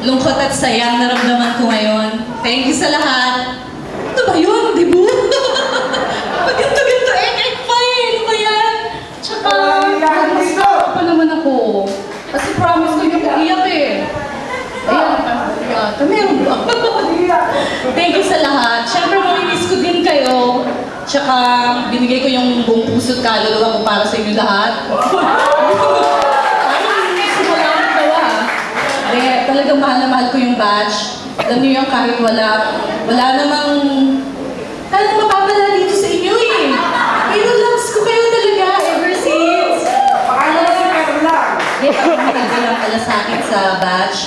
lungkot at saya ang naramdaman ko ngayon. Thank you sa lahat. Ano ba yun? Dibu? Pag ganito-ganito, eh, eh, fine. Ano ba yan? Tsaka, mas pa naman ako. Kasi promise ko yung iyak eh. Ayan, ayan. Meron ba? Thank you sa lahat. Siyempre, mamimiss ko din kayo. Tsaka, binigay ko yung buong puso at kaluluwa ko para sa inyo lahat. Talagang mahal na mahal ko yung batch. Alam niyo yung kahit wala, wala namang, talagang mapapala dito sa inyo eh. Pero loves ko kayo talaga ever since. Hindi pa matagal lang pala sa akin sa batch.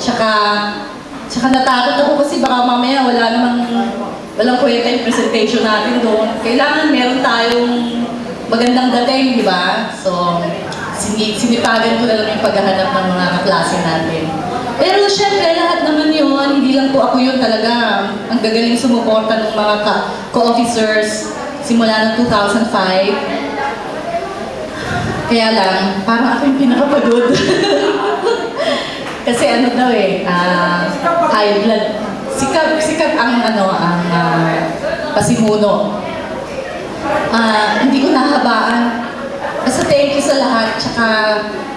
Tsaka, tsaka natakot ako kasi baka mamaya wala namang, walang kwenta yung presentation natin doon. Kailangan meron tayong magandang dating, di ba? So, sini sinipagan ko na lang yung paghahanap ng mga kaklase natin. Pero syempre, lahat naman yun, hindi lang po ako yun talaga. Ang gagaling sumuporta ng mga co-officers simula ng 2005. Kaya lang, parang ako yung pinakapagod. Kasi ano daw eh, ah, high blood. Sikat, sikat ang ano, ang ah, pasimuno. Ah, hindi ko nahabaan. Basta thank you sa lahat. Tsaka,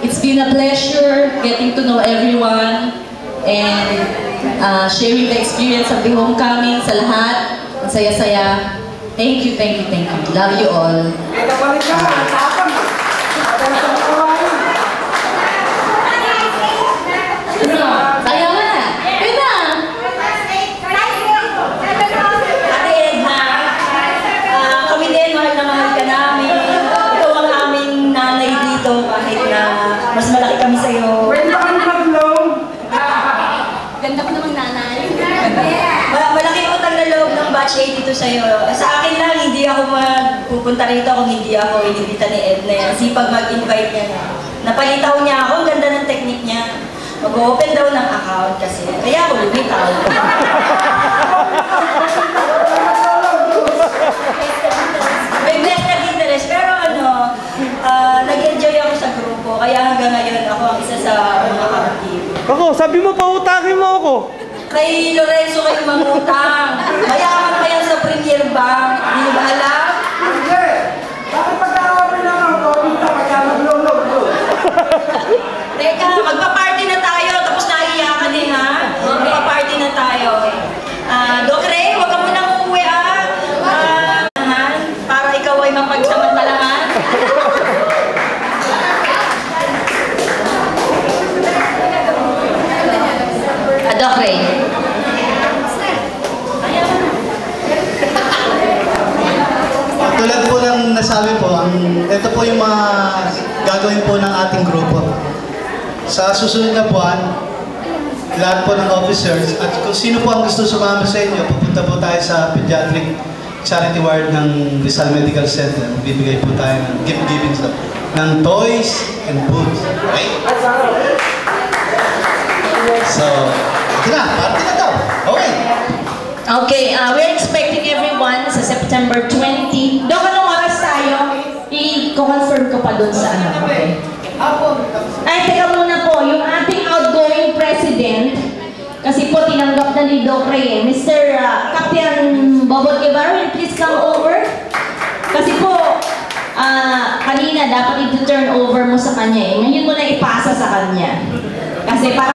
it's been a pleasure getting to know everyone and uh, sharing the experience of the homecoming sa lahat. Ang saya-saya. Thank you, thank you, thank you. Love you all. Ayaw na. Yun na. Ate Edna, ah, kami din, mahal na mahal ka namin. Ikaw ang aming nanay dito kahit na mas malaki kami sa'yo. Ganda ko namang nanay. Ma- malaking utang na loob 82 sa'yo. Sa akin lang, hindi ako magpupunta rito kung hindi ako inibita ni Edna. Sipag mag-invite niya na. Napalitaw niya ako, ang ganda ng technique niya. Mag-open daw ng account kasi. Kaya ako lumitaw. May vested interest. Pero ano, ah, nag-enjoy ako sa grupo. Kaya hanggang ngayon ako ang isa sa mga kapatid. Ako, sabi mo pautakin mo ako. Kay Lorenzo kayo mangutang. Mayaman pa yan sa Premier Bank. Hindi niyo ba alam? Teka, magpa-party na tayo. Tapos naiiyakan din ha. Magpa-party na tayo. Ah, Doc Ray, huwag ka munang uuwi ah. Ah, para ikaw ay mapagsamantalahan. Ah, Doc Ray. Tulad po ng nasabi po, ang, ito po yung mga gagawin po ng ating grupo. Sa susunod na buwan, lahat po ng officers at kung sino po ang gusto sumama sa inyo, pupunta po tayo sa pediatric charity ward ng Rizal Medical Center. Bibigay po tayo ng gift giving stuff ng toys and foods. Okay? So, ito na, party na daw. Okay. Okay, uh, we're expecting everyone sa September 20. Doon anong oras tayo? I-confirm ko pa doon sa ano, okay? Ay, teka muna po, yung ating outgoing president, kasi po tinanggap na ni Doc Ray, eh. Mr. Uh, Captain Bobot Guevara, please come over? Kasi po, ah, kanina dapat i-turn over mo sa kanya eh. Ngayon mo na ipasa sa kanya. Kasi para